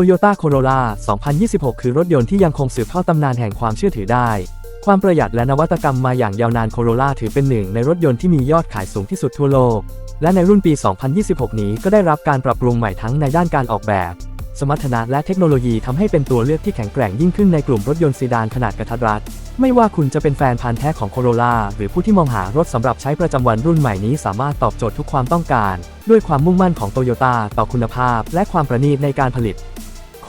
Toyota Corolla 2026 คือรถยนต์ที่ยังคงสืบทอดตำนานแห่งความเชื่อถือได้ ความประหยัดและนวัตกรรมมาอย่างยาวนาน Corolla ถือเป็นหนึ่งในรถยนต์ที่มียอดขายสูงที่สุดทั่วโลก และในรุ่นปี 2026 นี้ก็ได้รับการปรับปรุงใหม่ทั้งในด้านการออกแบบ สมรรถนะและเทคโนโลยีทำให้เป็นตัวเลือกที่แข็งแกร่งยิ่งขึ้นในกลุ่มรถยนต์ซีดานขนาดกระทัดรัด ไม่ว่าคุณจะเป็นแฟนพันธุ์แท้ของ Corolla หรือผู้ที่มองหารถสำหรับใช้ประจำวันรุ่นใหม่นี้สามารถตอบโจทย์ทุกความต้องการ ด้วยความมุ่งมั่นของ Toyota ต่อคุณภาพ และความประณีตในการผลิต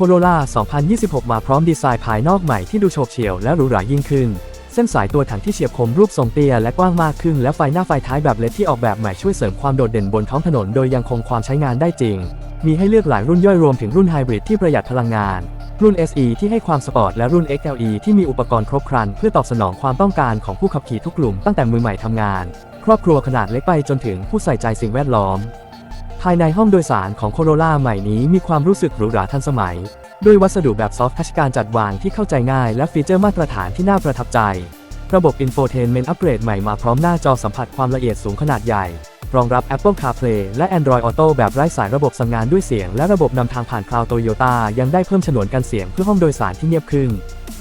Corolla 2026 มาพร้อมดีไซน์ภายนอกใหม่ที่ดูโฉบเฉี่ยวและหรูหรายิ่งขึ้น เส้นสายตัวถังที่เฉียบคมรูปทรงเตี้ยและกว้างมากขึ้น และไฟหน้าไฟท้ายแบบเลดที่ออกแบบใหม่ช่วยเสริมความโดดเด่นบนท้องถนนโดยยังคงความใช้งานได้จริง มีให้เลือกหลายรุ่นย่อยรวมถึงรุ่นไฮบริดที่ประหยัดพลังงาน รุ่น SE ที่ให้ความสปอร์ตและรุ่น XLE ที่มีอุปกรณ์ครบครัน เพื่อตอบสนองความต้องการของผู้ขับขี่ทุกกลุ่มตั้งแต่มือใหม่ทำงาน ครอบครัวขนาดเล็กไปจนถึงผู้ใส่ใจสิ่งแวดล้อม ภายในห้องโดยสารของ Corolla ใหม่นี้มีความรู้สึกหรูหราทันสมัย ด้วยวัสดุแบบซอฟต์ทัชการจัดวางที่เข้าใจง่ายและฟีเจอร์มาตรฐานที่น่าประทับใจ ระบบ Infotainment อัปเกรดใหม่มาพร้อมหน้าจอสัมผัสความละเอียดสูงขนาดใหญ่ รองรับ Apple CarPlay และ Android Auto แบบไร้สายระบบสั่งงานด้วยเสียง และระบบนำทางผ่าน Cloud Toyota ยังได้เพิ่มฉนวนกันเสียงเพื่อห้องโดยสารที่เงียบขึ้น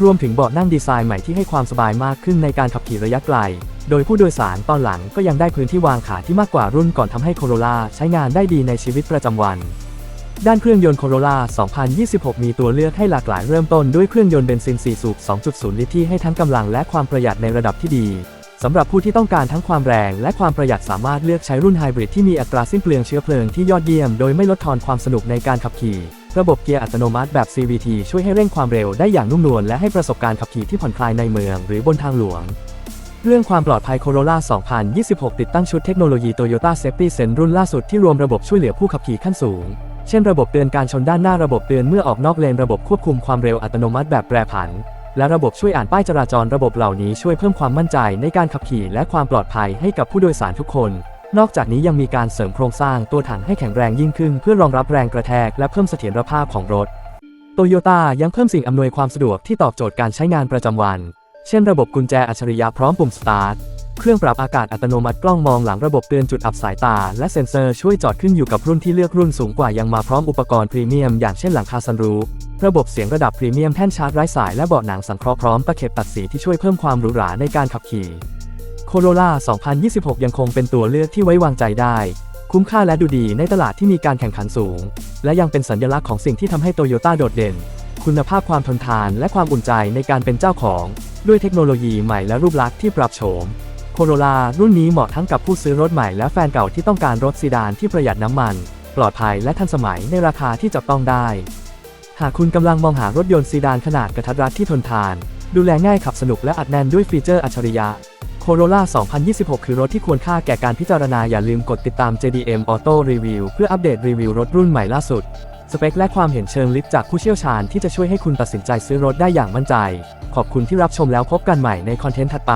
รวมถึงเบาะนั่งดีไซน์ใหม่ที่ให้ความสบายมากขึ้นในการขับขี่ระยะไกล โดยผู้โดยสารตอนหลังก็ยังได้พื้นที่วางขาที่มากกว่ารุ่นก่อนทำให้ Corolla ใช้งานได้ดีในชีวิตประจำวัน ด้านเครื่องยนต์ Corolla 2026 มีตัวเลือกให้หลากหลายเริ่มต้นด้วยเครื่องยนต์เบนซิน 4 สูบ 2.0 ลิตรที่ให้ทั้งกำลังและความประหยัดในระดับที่ดีสำหรับผู้ที่ต้องการทั้งความแรงและความประหยัดสามารถเลือกใช้รุ่นไฮบริดที่มีอัตราสิ้นเปลืองเชื้อเพลิงที่ยอดเยี่ยมโดยไม่ลดทอนความสนุกในการขับขี่ ระบบเกียร์อัตโนมัติแบบ CVT ช่วยให้เร่งความเร็วได้อย่างนุ่มนวลและให้ประสบการณ์ขับขี่ที่ผ่อนคลายในเมืองหรือบนทางหลวง เรื่องความปลอดภัย Corolla 2026 ติดตั้งชุดเทคโนโลยี Toyota Safety Sense รุ่นล่าสุดที่รวมระบบช่วยเหลือผู้ขับขี่ขั้นสูง เช่นระบบเตือนการชนด้านหน้าระบบเตือนเมื่อออกนอกเลนระบบควบคุมความเร็วอัตโนมัติแบบแปรผัน และระบบช่วยอ่านป้ายจราจรระบบเหล่านี้ช่วยเพิ่มความมั่นใจในการขับขี่และความปลอดภัยให้กับผู้โดยสารทุกคน นอกจากนี้ยังมีการเสริมโครงสร้างตัวถังให้แข็งแรงยิ่งขึ้น เพื่อรองรับแรงกระแทกและเพิ่มเสถียรภาพของรถโตโยต้ายังเพิ่มสิ่งอำนวยความสะดวกที่ตอบโจทย์การใช้งานประจำวัน เช่นระบบกุญแจอัจฉริยะพร้อมปุ่มสตาร์ท เครื่องปรับอากาศอัตโนมัติกล้องมองหลังระบบเตือนจุดอับสายตา และเซ็นเซอร์ช่วยจอดขึ้นอยู่กับรุ่นที่เลือกรุ่นสูงกว่ายังมาพร้อมอุปกรณ์พรีเมียมอย่างเช่นหลังคาซันรูระบบเสียงระดับพรีเมียมแท่นชาร์จไร้สายและเบาะหนังสังเคราะห์พร้อมตะเข็บตัดสีที่ช่วยเพิ่มความหรูหราในการขับขี่ Corolla 2026 ยังคงเป็นตัวเลือกที่ไว้วางใจได้ คุ้มค่าและดูดีในตลาดที่มีการแข่งขันสูง และยังเป็นสัญลักษณ์ของสิ่งที่ทำให้โตโยต้าโดดเด่น คุณภาพความทนทานและความอุ่นใจในการเป็นเจ้าของ ด้วยเทคโนโลยีใหม่และรูปลักษณ์ที่ปรับโฉม โคโรลารุ่นนี้เหมาะทั้งกับผู้ซื้อรถใหม่และแฟนเก่าที่ต้องการรถซีดานที่ประหยัดน้ำมัน ปลอดภัยและทันสมัยในราคาที่จับต้องได้ หากคุณกำลังมองหารถยนต์ซีดานขนาดกระทัดรัดที่ทนทาน ดูแลง่ายขับสนุกและอัดแน่นด้วยฟีเจอร์อัจฉริยะ Corolla 2026 คือรถที่ควรค่าแก่การพิจารณาอย่าลืมกดติดตาม JDM Auto Review เพื่ออัปเดตรีวิวรถรุ่นใหม่ล่าสุด สเปคและความเห็นเชิงลึกจากผู้เชี่ยวชาญที่จะช่วยให้คุณตัดสินใจซื้อรถได้อย่างมั่นใจ ขอบคุณที่รับชมแล้วพบกันใหม่ในคอนเทนต์ถัดไป